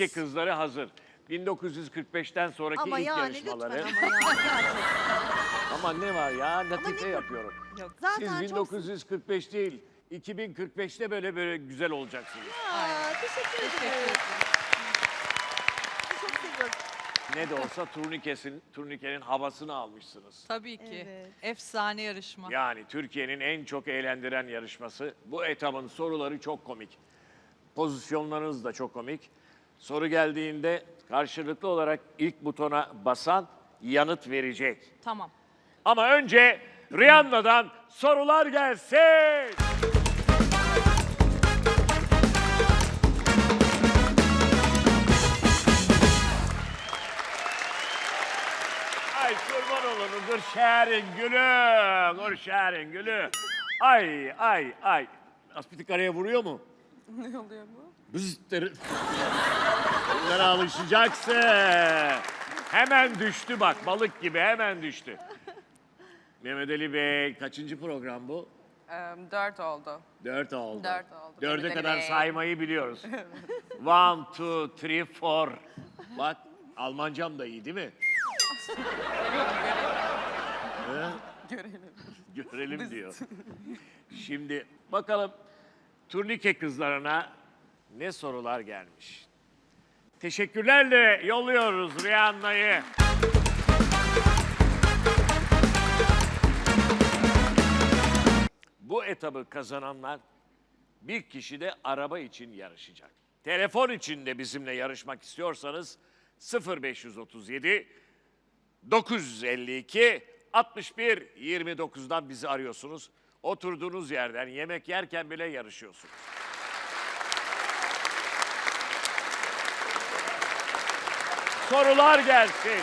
Turnike kızları hazır. 1945'ten sonraki Ama ilk yani yarışmaları. lütfen ama ya gerçekten. Ama ne var ya latife ne- yapıyorum. Yok, Siz zaten çok 1945 değil 2045'te böyle böyle güzel olacaksınız. Aa, teşekkür ederim. Çok seviyorum. Ne de olsa turnikesin, turnikenin havasını almışsınız. Tabii ki. Evet. Efsane yarışma. Yani Türkiye'nin en çok eğlendiren yarışması. Bu etabın soruları çok komik. Pozisyonlarınız da çok komik. Soru geldiğinde karşılıklı olarak ilk butona basan yanıt verecek. Tamam. Ama önce Rihanna'dan sorular gelsin. Ay kurban olun dur şehrin gülü, dur şehrin gülü. Ay ay ay. Aspitik araya vuruyor mu? Ne oluyor bu? Bızıttır. Bunlara alışacaksın. Hemen düştü bak balık gibi hemen düştü. Mehmet Ali Bey kaçıncı program bu? Dört oldu. Dört oldu. Dört oldu. Dörde Mehmet Ali kadar Bey. saymayı biliyoruz. One, two, three, four. Bak Almancam da iyi değil mi? Görelim. Görelim diyor. Şimdi bakalım turnike kızlarına ne sorular gelmiş. Teşekkürlerle yolluyoruz Rihanna'yı. Bu etabı kazananlar bir kişi de araba için yarışacak. Telefon için de bizimle yarışmak istiyorsanız 0537 952 61 29'dan bizi arıyorsunuz. Oturduğunuz yerden yemek yerken bile yarışıyorsunuz. Sorular gelsin.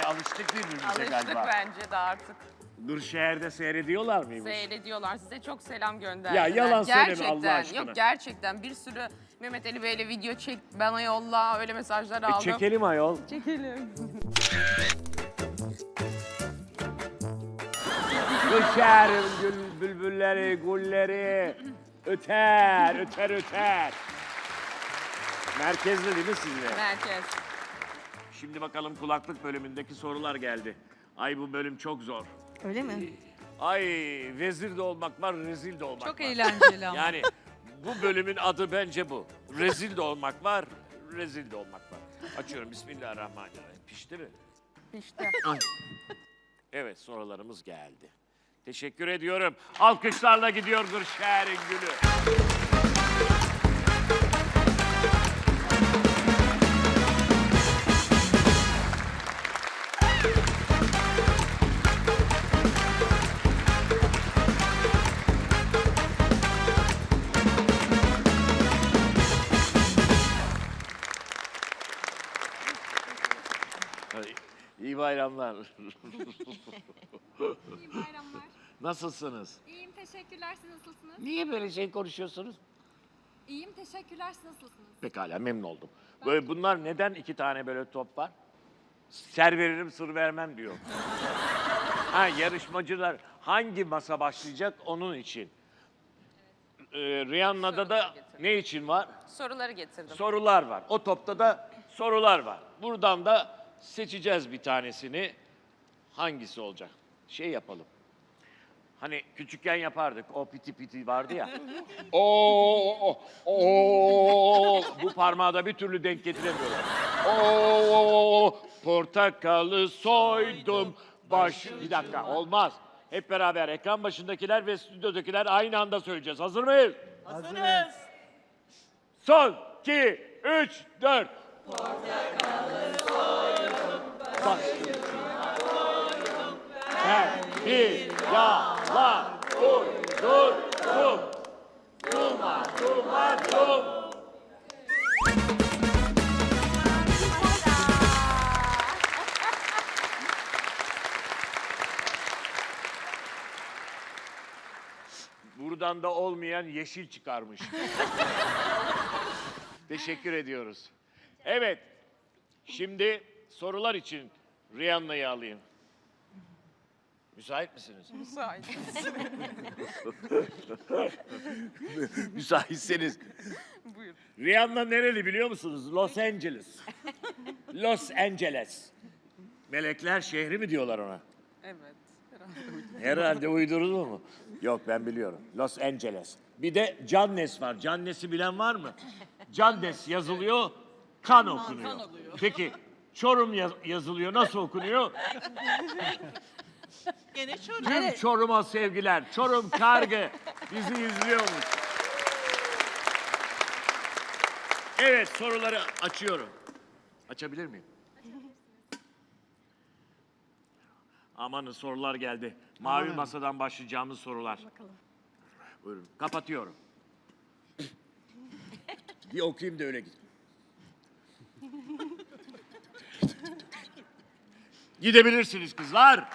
E alıştık birbirimize Alıştık galiba. bence de artık. Nurşehir'de seyrediyorlar mıymış? Seyrediyorlar. Size çok selam gönderdiler. Ya yalan söyleme gerçekten, Allah aşkına. Yok gerçekten bir sürü Mehmet Ali Bey'le video çek bana yolla öyle mesajlar E aldım. çekelim ayol. Çekelim. Düşerim gül bülbülleri, gulleri. Öter, öter, öter. Merkezde değil mi sizde? Merkez. Şimdi bakalım kulaklık bölümündeki sorular geldi. Ay bu bölüm çok zor. Öyle mi? Ay vezir de olmak var, rezil de olmak Çok var. eğlenceli ama. Yani bu bölümün adı bence bu. Rezil de olmak var, rezil de olmak var. Açıyorum Bismillahirrahmanirrahim. Pişti mi? İşte. Evet sorularımız geldi. Teşekkür ediyorum. Alkışlarla gidiyordur şehrin gülü. İyi bayramlar. Nasılsınız? İyiyim teşekkürler siz nasılsınız? Niye böyle şey konuşuyorsunuz? İyiyim teşekkürler siz nasılsınız? Pekala memnun oldum. Böyle bunlar neden iki tane böyle top var? Ser veririm sır vermem diyor. ha yarışmacılar hangi masa başlayacak onun için. Ee, Rihanna'da da ne için var? Soruları getirdim. Sorular var. O topta da sorular var. Buradan da seçeceğiz bir tanesini. Hangisi olacak? Şey yapalım. Hani küçükken yapardık. O piti piti vardı ya. Oo, o bu parmağı da bir türlü denk getiremiyorum. Oo, portakalı soydum. Baş bir dakika olmaz. Hep beraber ekran başındakiler ve stüdyodakiler aynı anda söyleyeceğiz. Hazır mıyız? Hazırız. Son, iki, üç, dört. Portakalı soydum. Baş. Ben bir yalan Buradan da olmayan yeşil çıkarmış. Teşekkür ediyoruz. Evet, şimdi sorular için Rihanna'yı alayım. Müsait misiniz? Müsait. Müsaitseniz. Buyur. Rihanna nereli biliyor musunuz? Los Angeles. Los Angeles. Melekler şehri mi diyorlar ona? Evet. Herhalde. Herhalde uydurulur mu? Yok ben biliyorum. Los Angeles. Bir de Cannes var. Cannes'i bilen var mı? Cannes yazılıyor, kan okunuyor. Peki Çorum yaz- yazılıyor, nasıl okunuyor? Gene çorum. Tüm Çorum'a sevgiler. Çorum Kargı bizi izliyormuş. Evet soruları açıyorum. Açabilir miyim? Amanın sorular geldi. Mavi masadan başlayacağımız sorular. Buyurun. Kapatıyorum. Bir okuyayım da öyle git. Gidebilirsiniz kızlar.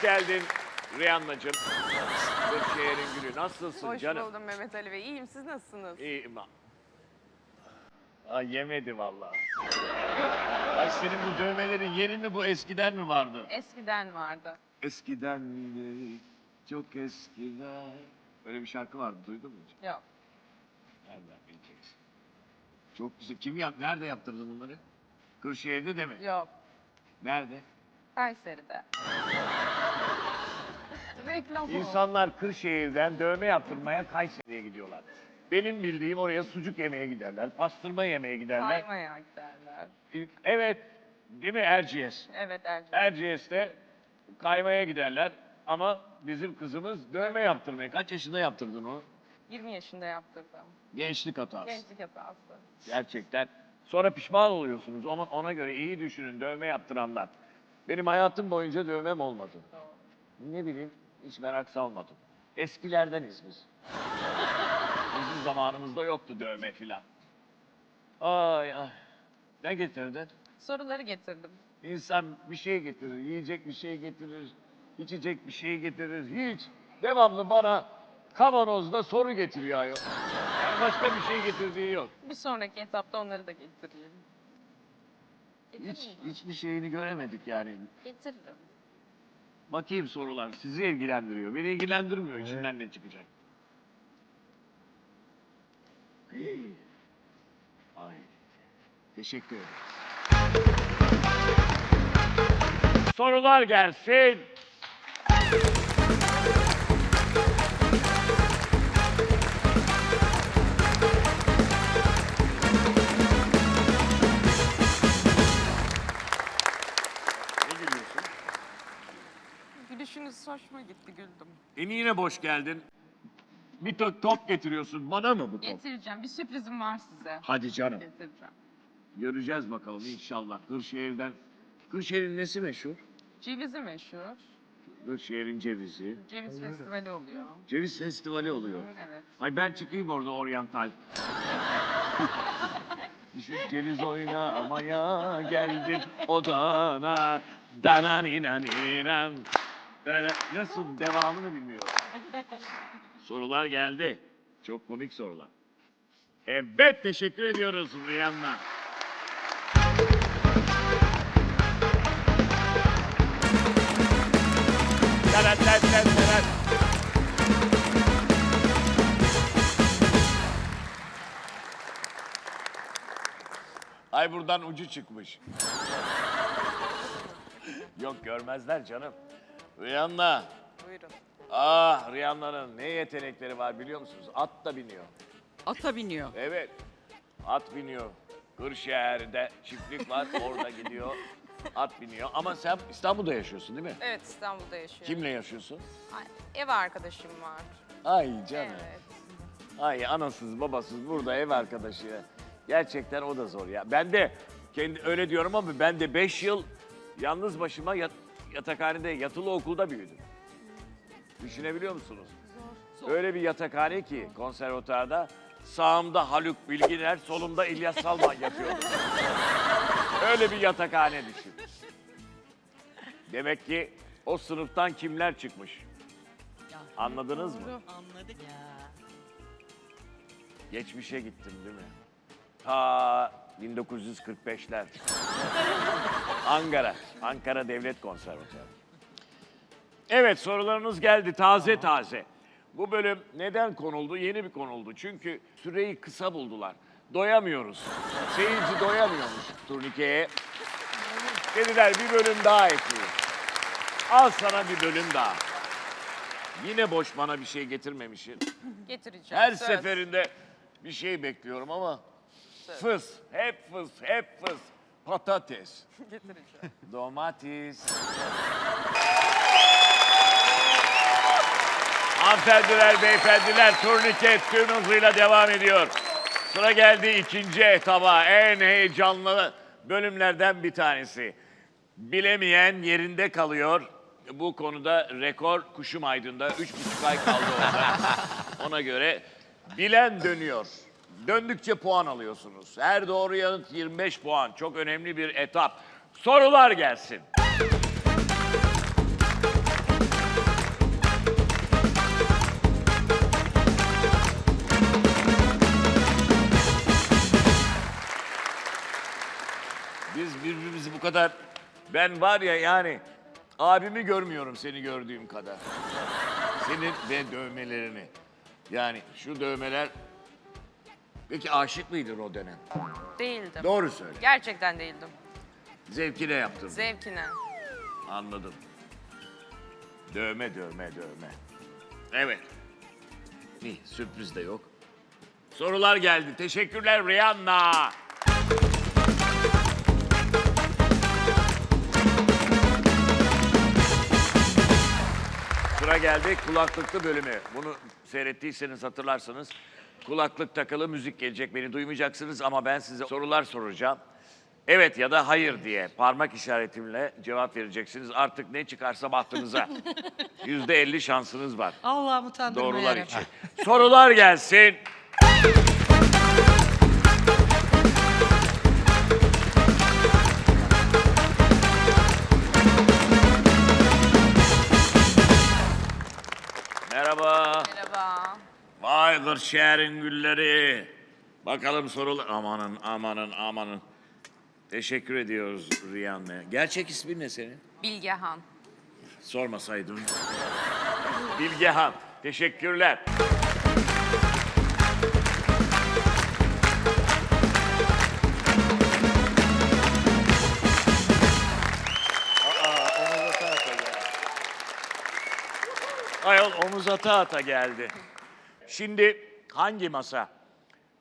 Hoş geldin Rihanna'cığım. Kırşehir'in gülü. Nasılsın Hoş canım? buldum Mehmet Ali Bey. İyiyim. Siz nasılsınız? İyiyim. ha. Ay yemedi vallahi. Ay senin bu dövmelerin yeni mi bu eskiden mi vardı? Eskiden vardı. Eskiden mi? Çok eskiden. Böyle bir şarkı vardı duydun mu hiç? Yok. Nereden bileceksin? Çok güzel. Kim yap? Nerede yaptırdın bunları? Kırşehir'de de mi? Yok. Nerede? Kayseri'de. Reklam. İnsanlar Kırşehir'den dövme yaptırmaya Kayseri'ye gidiyorlar. Benim bildiğim oraya sucuk yemeye giderler, pastırma yemeye giderler. Kaymaya giderler. Evet, değil mi Erciyes? Evet Ercan. Erciyes'te kaymaya giderler ama bizim kızımız dövme yaptırmaya. Kaç yaşında yaptırdın onu? 20 yaşında yaptırdım. Gençlik hatası. Gençlik hatası. Gerçekten. Sonra pişman oluyorsunuz. Ona, ona göre iyi düşünün dövme yaptıranlar. Benim hayatım boyunca dövmem olmadı. Ne bileyim hiç merak salmadım. Eskilerdeniz biz. Bizim zamanımızda yoktu dövme filan. Ay ay. Ne getirdin? Soruları getirdim. İnsan bir şey getirir, yiyecek bir şey getirir, içecek bir şey getirir. Hiç devamlı bana kavanozda soru getiriyor ayol. Yani başka bir şey getirdiği yok. Bir sonraki etapta onları da getireyim. Hiç hiçbir şeyini göremedik yani. Getiririm. Bakayım sorular sizi ilgilendiriyor. Beni ilgilendirmiyor içinden ne çıkacak. Ay. Teşekkür ederim. Sorular gelsin. E yine boş geldin. Bir to- top getiriyorsun. Bana mı bu top? Getireceğim. Bir sürprizim var size. Hadi canım. Getireceğim. Göreceğiz bakalım inşallah. Kırşehir'den. Kırşehir'in nesi meşhur? Cevizi meşhur. Kırşehir'in cevizi. Ceviz festivali oluyor. Ceviz festivali oluyor. Evet. Ay ben çıkayım orada oryantal. Düşün ceviz oynamaya geldim odana. Dananinaninam. Böyle nasıl devamını bilmiyorum. Sorular geldi. Çok komik sorular. Evet teşekkür ediyoruz. Evet, evet, evet, evet. Ay buradan ucu çıkmış. Yok görmezler canım. Rihanna. Buyurun. Ah Rihanna'nın ne yetenekleri var biliyor musunuz? At da biniyor. Ata biniyor. Evet. At biniyor. Kırşehir'de çiftlik var orada gidiyor. At biniyor. Ama sen İstanbul'da yaşıyorsun değil mi? Evet İstanbul'da yaşıyorum. Kimle yaşıyorsun? Ay, Ev arkadaşım var. Ay canım. Evet. Ay anasız babasız burada ev arkadaşı. Gerçekten o da zor ya. Ben de kendi öyle diyorum ama ben de 5 yıl yalnız başıma yat, yatakhanede yatılı okulda büyüdüm. Düşünebiliyor musunuz? Öyle bir yatakhane ki konservatuarda sağımda Haluk Bilginer, solumda İlyas Salman yatıyordu. Öyle bir yatakhane düşün. Demek ki o sınıftan kimler çıkmış? Anladınız mı? Anladık ya. Geçmişe gittim değil mi? Ta 1945'ler. Ankara. Ankara Devlet Konservatuarı. Evet sorularınız geldi taze taze. Bu bölüm neden konuldu? Yeni bir konuldu. Çünkü süreyi kısa buldular. Doyamıyoruz. Seyirci doyamıyormuş turnikeye. Dediler bir bölüm daha ekleyin. Al sana bir bölüm daha. Yine boş bana bir şey getirmemişsin. Getireceğim. Her söz. seferinde bir şey bekliyorum ama fıs, hep fıs, hep fıs. Patates, Getireceğim. domates. Hanımefendiler, beyefendiler turnike tüm hızıyla devam ediyor. Sıra geldi ikinci etaba. En heyecanlı bölümlerden bir tanesi. Bilemeyen yerinde kalıyor. Bu konuda rekor Kuşum Aydın'da. Üç buçuk ay kaldı orada. Ona göre bilen dönüyor. Döndükçe puan alıyorsunuz. Her doğru yanıt 25 puan. Çok önemli bir etap. Sorular gelsin. Biz birbirimizi bu kadar... Ben var ya yani abimi görmüyorum seni gördüğüm kadar. Senin ve dövmelerini. Yani şu dövmeler... Peki aşık mıydın o dönem? Değildim. Doğru söyle. Gerçekten değildim. Zevkine yaptın. Zevkine. Anladım. Dövme, dövme, dövme. Evet. İyi, sürpriz de yok. Sorular geldi. Teşekkürler Rihanna. Sıra geldi kulaklıklı bölümü. Bunu seyrettiyseniz hatırlarsınız. Kulaklık takılı müzik gelecek. Beni duymayacaksınız ama ben size sorular soracağım. Evet ya da hayır diye parmak işaretimle cevap vereceksiniz. Artık ne çıkarsa bahtınıza. Yüzde elli şansınız var. Allah'ım utandırma Doğrular yarabbim. için. Sorular gelsin. Vay Kırşehir'in gülleri. Bakalım sorular. Amanın amanın amanın. Teşekkür ediyoruz Riyan'la. Gerçek ismin ne senin? Bilgehan. Sormasaydın. Bilgehan. Teşekkürler. Ayol omuz ata ata geldi. Şimdi hangi masa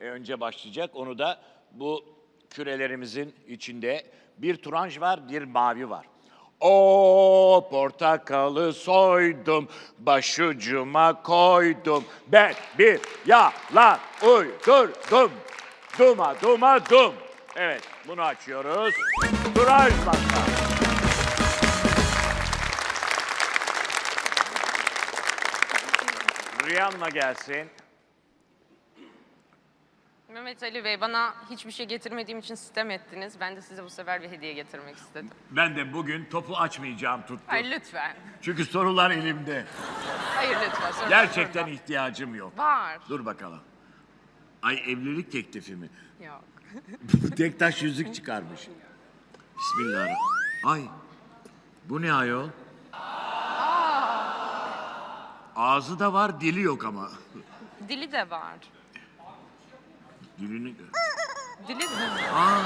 e, önce başlayacak? Onu da bu kürelerimizin içinde bir turanj var, bir mavi var. O portakalı soydum, başucuma koydum. Ben bir yalan uydurdum. Duma duma dum. Evet, bunu açıyoruz. Turanj masa. Rihanna gelsin. Mehmet Ali Bey bana hiçbir şey getirmediğim için sitem ettiniz. Ben de size bu sefer bir hediye getirmek istedim. Ben de bugün topu açmayacağım tuttum. Hayır lütfen. Çünkü sorular elimde. Hayır lütfen. sorma, Gerçekten sorma. ihtiyacım yok. Var. Dur bakalım. Ay evlilik teklifi mi? Yok. Tek taş yüzük çıkarmış. Bismillahirrahmanirrahim. Ay. Bu ne ayol? Ağzı da var, dili yok ama. Dili de var. Dilini... Dili de var.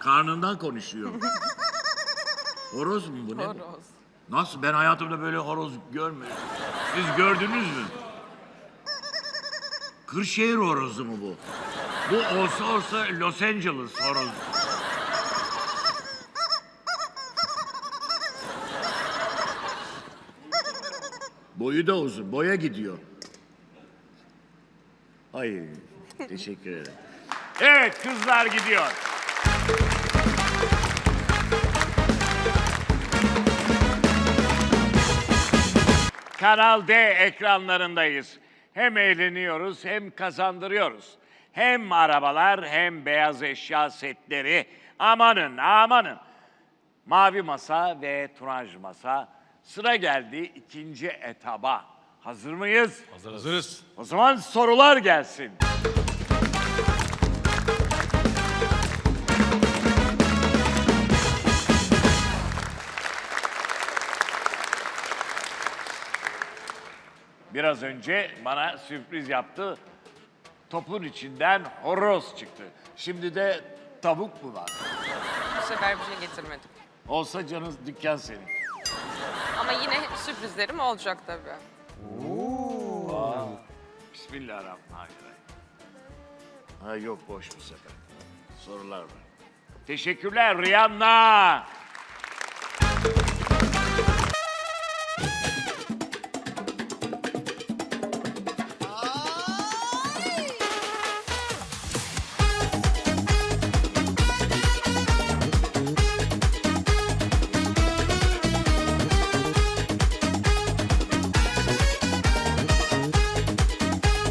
Karnından konuşuyor. Horoz mu bu ne? bu? Horoz. Nasıl? Ben hayatımda böyle horoz görmedim. Siz gördünüz mü? Kırşehir horozu mu bu? Bu olsa olsa Los Angeles horozu. Boyu da uzun, boya gidiyor. Ay, teşekkür ederim. Evet, kızlar gidiyor. Kanal D ekranlarındayız. Hem eğleniyoruz hem kazandırıyoruz. Hem arabalar hem beyaz eşya setleri. Amanın amanın. Mavi Masa ve Turaj Masa. Sıra geldi ikinci etaba. Hazır mıyız? Hazırız. O zaman sorular gelsin. Biraz önce bana sürpriz yaptı. Topun içinden horoz çıktı. Şimdi de tavuk mu var? Bu sefer bir şey getirmedim. Olsa canın dükkan senin. Ama yine sürprizlerim olacak tabii. Bismillahirrahmanirrahim. Ha yok boş bu sefer. Sorular var. Teşekkürler Rihanna.